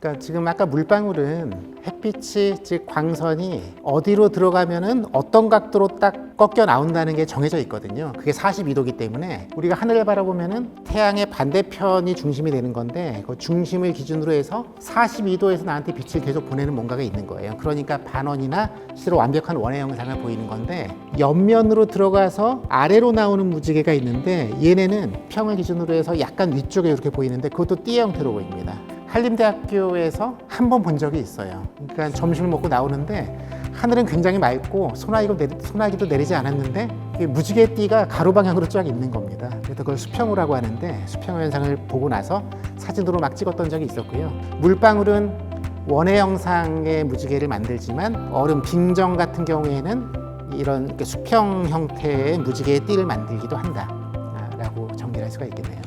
그러니까 지금 아까 물방울은 햇빛이 즉 광선이 어디로 들어가면은 어떤 각도로 딱 꺾여 나온다는 게 정해져 있거든요. 그게 42도기 때문에 우리가 하늘을 바라보면은 태양의 반대편이 중심이 되는 건데 그 중심을 기준으로 해서 42도에서 나한테 빛을 계속 보내는 뭔가가 있는 거예요. 그러니까 반원이나 실로 완벽한 원의 형상을 보이는 건데 옆면으로 들어가서 아래로 나오는 무지개가 있는데 얘네는 평을 기준으로 해서 약간 위쪽에 이렇게 보이는데 그것도 띠 형태로 보입니다. 한림대학교에서 한 번 본 적이 있어요. 그러니까 점심을 먹고 나오는데 하늘은 굉장히 맑고 소나기도, 내리, 소나기도 내리지 않았는데 이게 무지개 띠가 가로 방향으로 쫙 있는 겁니다. 그래서 그걸 수평우라고 하는데 수평우 현상을 보고 나서 사진으로 막 찍었던 적이 있었고요. 물방울은 원의 형상의 무지개를 만들지만 얼음 빙정 같은 경우에는 이런 수평 형태의 무지개의 띠를 만들기도 한다라고 정리할 수가 있겠네요.